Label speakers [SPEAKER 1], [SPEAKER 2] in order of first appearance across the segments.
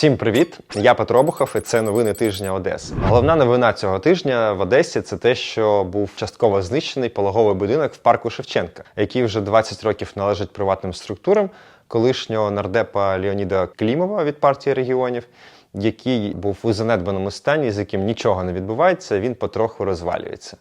[SPEAKER 1] Всім привіт! Я Петро Обухов, і це новини тижня Одеси. Головна новина цього тижня в Одесі це те, що був частково знищений пологовий будинок в парку Шевченка, який вже 20 років належить приватним структурам колишнього нардепа Леоніда Клімова від партії регіонів. Який був у занедбаному стані, з яким нічого не відбувається, він потроху розвалюється.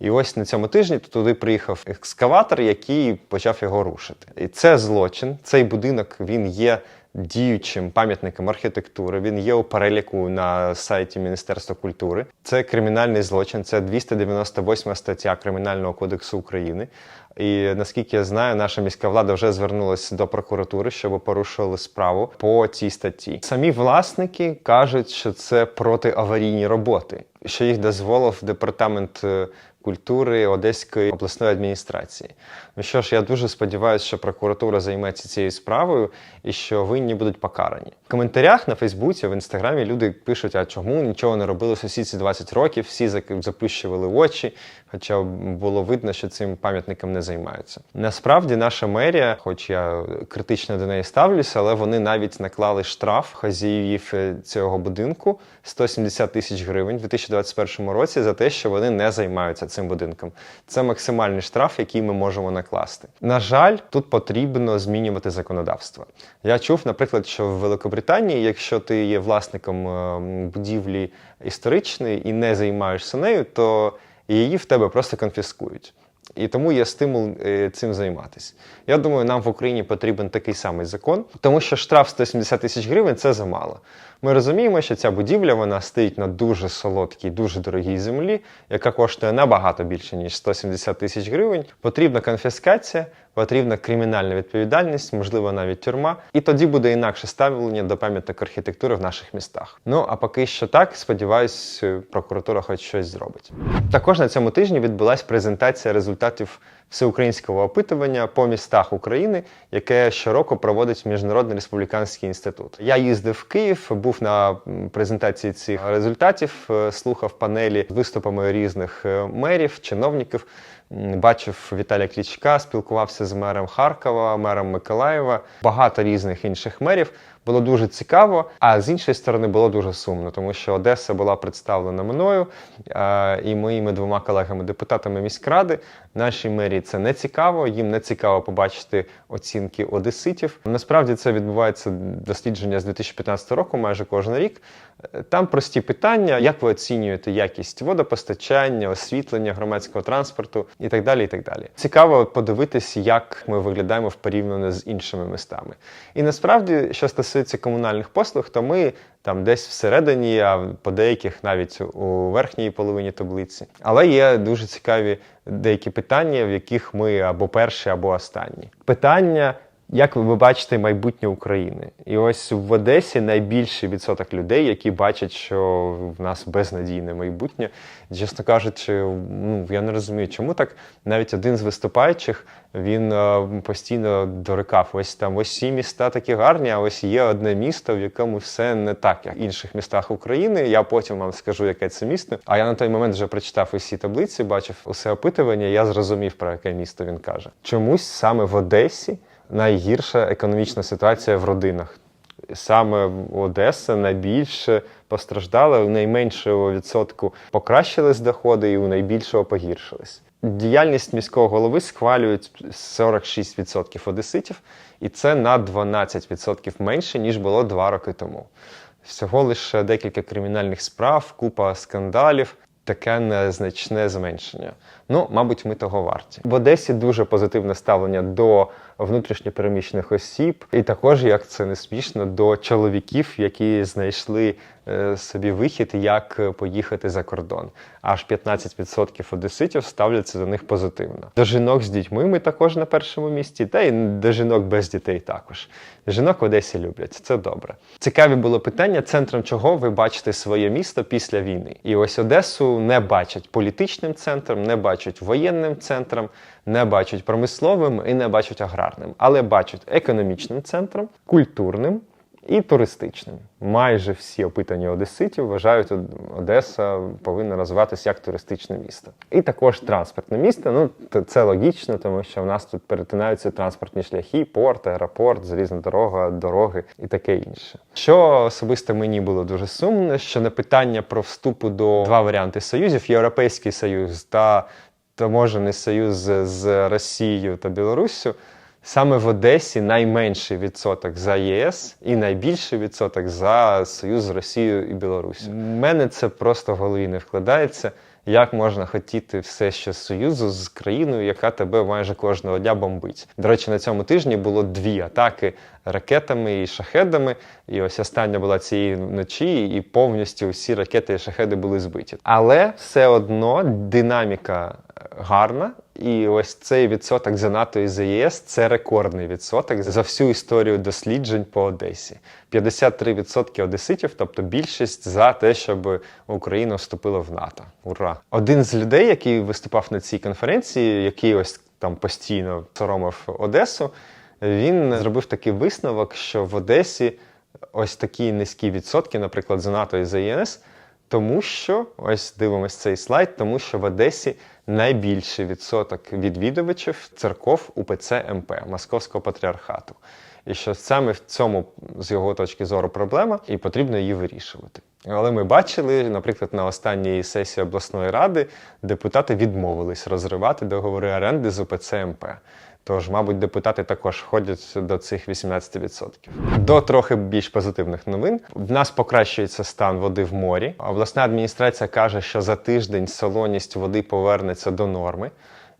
[SPEAKER 1] І ось на цьому тижні туди приїхав екскаватор, який почав його рушити. І це злочин. Цей будинок він є діючим пам'ятником архітектури. Він є у переліку на сайті Міністерства культури. Це кримінальний злочин, це 298 стаття Кримінального кодексу України. І наскільки я знаю, наша міська влада вже звернулася до прокуратури, щоб порушили справу по цій статті. Самі власники кажуть, що це протиаварійні роботи, що їх дозволив департамент е, культури Одеської обласної адміністрації. Ну що ж, я дуже сподіваюся, що прокуратура займеться цією справою і що винні будуть покарані. В коментарях на Фейсбуці, в інстаграмі люди пишуть: а чому нічого не робили усі ці 20 років, всі заплющували очі, хоча було видно, що цим пам'ятником не займаються. Насправді, наша мерія, хоч я критично до неї ставлюся, але вони навіть наклали штраф хазяїв е, цього будинку 170 тисяч гривень у 2021 році за те, що вони не займаються цим будинком. Це максимальний штраф, який ми можемо накласти. На жаль, тут потрібно змінювати законодавство. Я чув, наприклад, що в Великобританії, якщо ти є власником е, будівлі історичної і не займаєшся нею, то її в тебе просто конфіскують. І тому є стимул е, цим займатися. Я думаю, нам в Україні потрібен такий самий закон, тому що штраф 170 тисяч гривень це замало. Ми розуміємо, що ця будівля вона стоїть на дуже солодкій, дуже дорогій землі, яка коштує набагато більше ніж 170 тисяч гривень. Потрібна конфіскація, потрібна кримінальна відповідальність, можливо, навіть тюрма. І тоді буде інакше ставлення до пам'яток архітектури в наших містах. Ну а поки що так, сподіваюсь, прокуратура хоч щось зробить. Також на цьому тижні відбулася презентація результатів всеукраїнського опитування по містах України, яке щороку проводить Міжнародний республіканський інститут. Я їздив в Київ, був на презентації цих результатів, е, слухав панелі з виступами різних е, мерів, чиновників. Бачив Віталія Клічка, спілкувався з мером Харкова, мером Миколаєва, багато різних інших мерів. Було дуже цікаво, а з іншої сторони було дуже сумно, тому що Одеса була представлена мною е, і моїми двома колегами-депутатами міськради. Нашій мерії це не цікаво, їм не цікаво побачити оцінки одеситів. Насправді це відбувається дослідження з 2015 року, майже кожен рік. Там прості питання: як ви оцінюєте якість водопостачання, освітлення громадського транспорту і так далі. І так далі. Цікаво подивитись, як ми виглядаємо в порівнянні з іншими містами. І насправді, що стосується комунальних послуг, то ми там десь всередині, а по деяких навіть у верхній половині таблиці. Але є дуже цікаві деякі питання, в яких ми або перші, або останні. Питання. Як ви бачите майбутнє України? І ось в Одесі найбільший відсоток людей, які бачать, що в нас безнадійне майбутнє. Чесно кажучи, ну я не розумію, чому так. Навіть один з виступаючих він е, постійно дорикав. Ось там ось всі міста такі гарні, а ось є одне місто, в якому все не так, як в інших містах України. Я потім вам скажу, яке це місто. А я на той момент вже прочитав усі таблиці, бачив усе опитування. Я зрозумів про яке місто він каже. Чомусь саме в Одесі найгірша економічна ситуація в родинах. Саме Одеса найбільше постраждала, у найменшого відсотку покращились доходи, і у найбільшого погіршились. Діяльність міського голови схвалюють 46% одеситів, і це на 12% менше, ніж було два роки тому. Всього лише декілька кримінальних справ, купа скандалів, таке незначне зменшення. Ну, мабуть, ми того варті. В Одесі дуже позитивне ставлення до внутрішньопереміщених осіб, і також, як це не смішно, до чоловіків, які знайшли е, собі вихід, як е, поїхати за кордон. Аж 15% одеситів ставляться до них позитивно. До жінок з дітьми ми також на першому місці, та й до жінок без дітей також. Жінок в Одесі люблять, це добре. Цікаві було питання, центром чого ви бачите своє місто після війни. І ось Одесу не бачать політичним центром, не бачать воєнним центром, не бачать промисловим і не бачать аграрним, але бачать економічним центром, культурним і туристичним. Майже всі опитані одеситів вважають, Од- Одеса повинна розвиватися як туристичне місто. І також транспортне місто. Ну це логічно, тому що в нас тут перетинаються транспортні шляхи, порт, аеропорт, залізна дорога, дороги і таке інше. Що особисто мені було дуже сумно, що на питання про вступу до два варіанти союзів: Європейський Союз та таможений союз з- Росією та Білоруссю. Саме в Одесі найменший відсоток за ЄС і найбільший відсоток за союз з Росією і Білоруссю. У мене це просто в голові не вкладається. Як можна хотіти все ще з союзу з країною, яка тебе майже кожного дня бомбить? До речі, на цьому тижні було дві атаки ракетами і шахедами. І ось остання була цієї вночі, і повністю всі ракети і шахеди були збиті. Але все одно динаміка гарна. І ось цей відсоток за НАТО і за ЄС це рекордний відсоток за всю історію досліджень по Одесі. 53% одеситів, тобто більшість за те, щоб Україна вступила в НАТО. Ура! Один з людей, який виступав на цій конференції, який ось там постійно соромив Одесу, він зробив такий висновок, що в Одесі ось такі низькі відсотки, наприклад, за НАТО і за ЄС. Тому що ось дивимось цей слайд, тому що в Одесі найбільший відсоток відвідувачів церков УПЦ МП Московського патріархату. І що саме в цьому, з його точки зору, проблема, і потрібно її вирішувати. Але ми бачили, наприклад, на останній сесії обласної ради депутати відмовились розривати договори оренди з УПЦ МП. Тож, мабуть, депутати також входять до цих 18%. До трохи більш позитивних новин. В нас покращується стан води в морі. Обласна адміністрація каже, що за тиждень солоність води повернеться до норми.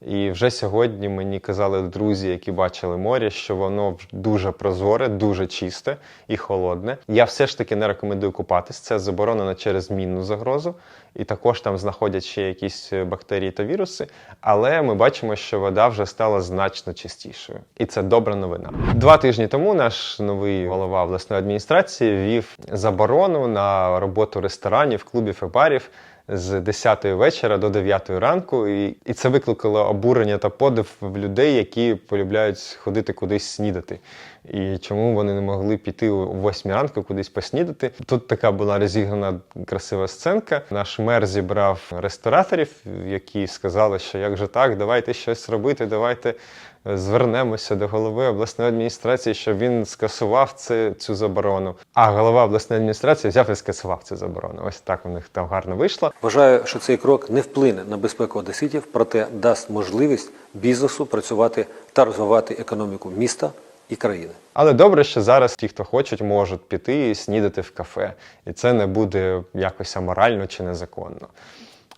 [SPEAKER 1] І вже сьогодні мені казали друзі, які бачили море, що воно дуже прозоре, дуже чисте і холодне. Я все ж таки не рекомендую купатись. Це заборонено через мінну загрозу, і також там знаходять ще якісь бактерії та віруси. Але ми бачимо, що вода вже стала значно чистішою, і це добра новина. Два тижні тому наш новий голова обласної адміністрації ввів заборону на роботу ресторанів, клубів і барів з 10 вечора до 9 ранку, і, і це викликало обурення та подив в людей, які полюбляють ходити кудись снідати. І чому вони не могли піти о 8 ранку кудись поснідати? Тут така була розіграна красива сценка. Наш мер зібрав рестораторів, які сказали, що як же так, давайте щось робити, давайте звернемося до голови обласної адміністрації, щоб він скасував це, цю заборону. А голова обласної адміністрації взяв і скасував цю заборону. Ось так у них там гарно вийшло.
[SPEAKER 2] Вважаю, що цей крок не вплине на безпеку одеситів, проте дасть можливість бізнесу працювати та розвивати економіку міста і країни.
[SPEAKER 1] Але добре, що зараз ті, хто хочуть, можуть піти і снідати в кафе, і це не буде якось аморально чи незаконно.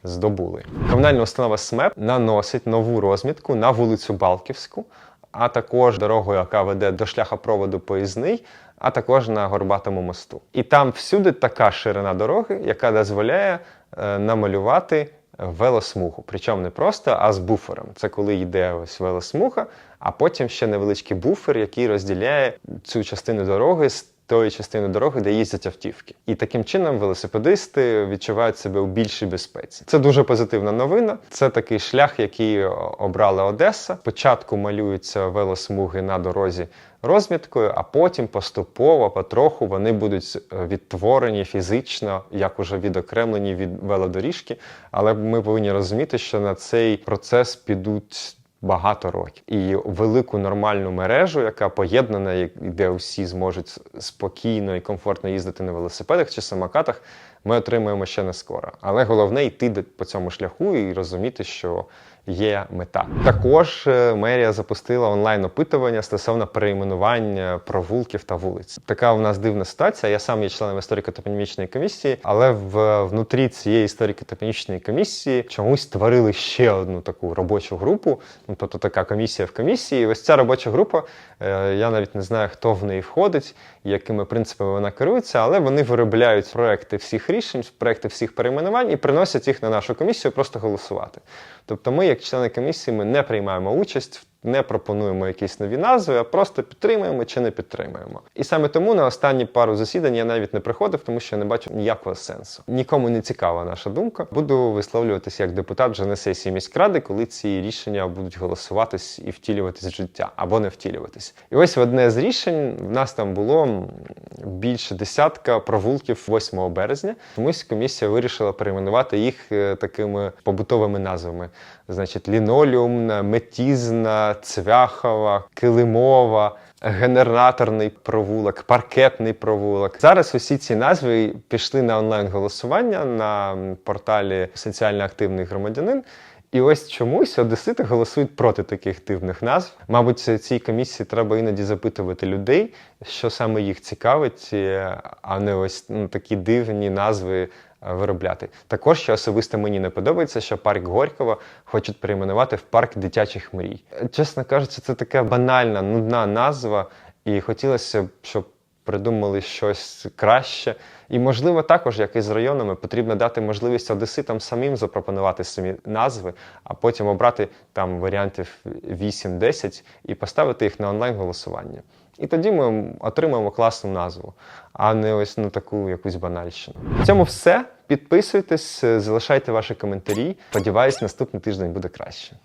[SPEAKER 1] Здобули. Комунальна установа СМЕП наносить нову розмітку на вулицю Балківську, а також дорогу, яка веде до шляхопроводу поїзний, а також на Горбатому мосту. І там всюди така ширина дороги, яка дозволяє е, намалювати велосмугу. Причому не просто, а з буфером. Це коли йде ось велосмуга, а потім ще невеличкий буфер, який розділяє цю частину дороги з тої частини дороги, де їздять автівки. І таким чином велосипедисти відчувають себе у більшій безпеці. Це дуже позитивна новина. Це такий шлях, який обрала Одеса. Спочатку малюються велосмуги на дорозі розміткою, а потім поступово, потроху вони будуть е, відтворені фізично, як уже відокремлені від велодоріжки. Але ми повинні розуміти, що на цей процес підуть. Багато років. І велику нормальну мережу, яка поєднана, де усі зможуть спокійно і комфортно їздити на велосипедах чи самокатах, ми отримаємо ще не скоро. Але головне йти по цьому шляху і розуміти, що є мета. Також е, мерія запустила онлайн опитування стосовно перейменування провулків та вулиць. Така у нас дивна ситуація. Я сам є членом історико-топонімічної комісії, але в внутрі цієї історико-топонімічної комісії чомусь створили ще одну таку робочу групу. Ну тобто така комісія в комісії. І ось ця робоча група. е, Я навіть не знаю, хто в неї входить, якими принципами вона керується, але вони виробляють проекти всіх рішень, проекти всіх перейменувань і приносять їх на нашу комісію просто голосувати. Тобто, ми, як члени комісії, ми не приймаємо участь не пропонуємо якісь нові назви, а просто підтримуємо чи не підтримуємо. І саме тому на останні пару засідань я навіть не приходив, тому що я не бачу ніякого сенсу. Нікому не цікава наша думка. Буду висловлюватися як депутат вже на сесії міськради, коли ці рішення будуть голосуватись і втілюватись в життя або не втілюватись. І ось в одне з рішень в нас там було більше десятка провулків 8 березня. Чомусь комісія вирішила перейменувати їх е, такими побутовими назвами: значить, лінолеумна, метізна, цвяхова, килимова. Генераторний провулок, паркетний провулок. Зараз усі ці назви пішли на онлайн голосування на порталі соціально активний громадянин. І ось чомусь одесити голосують проти таких дивних назв. Мабуть, цій комісії треба іноді запитувати людей, що саме їх цікавить, е, а не ось ну, такі дивні назви виробляти. Також що особисто мені не подобається, що парк Горького хочуть перейменувати в парк дитячих мрій. Е, Чесно кажучи, це така банальна, нудна назва, і хотілося б, щоб придумали щось краще. І, можливо, також, як і з районами, потрібно дати можливість одеситам самим запропонувати самі назви, а потім обрати там варіантів 8-10 і поставити їх на онлайн голосування. І тоді ми отримаємо класну назву, а не ось ну, таку якусь банальщину. В цьому все. Підписуйтесь, залишайте ваші коментарі. Сподіваюсь, наступний тиждень буде краще.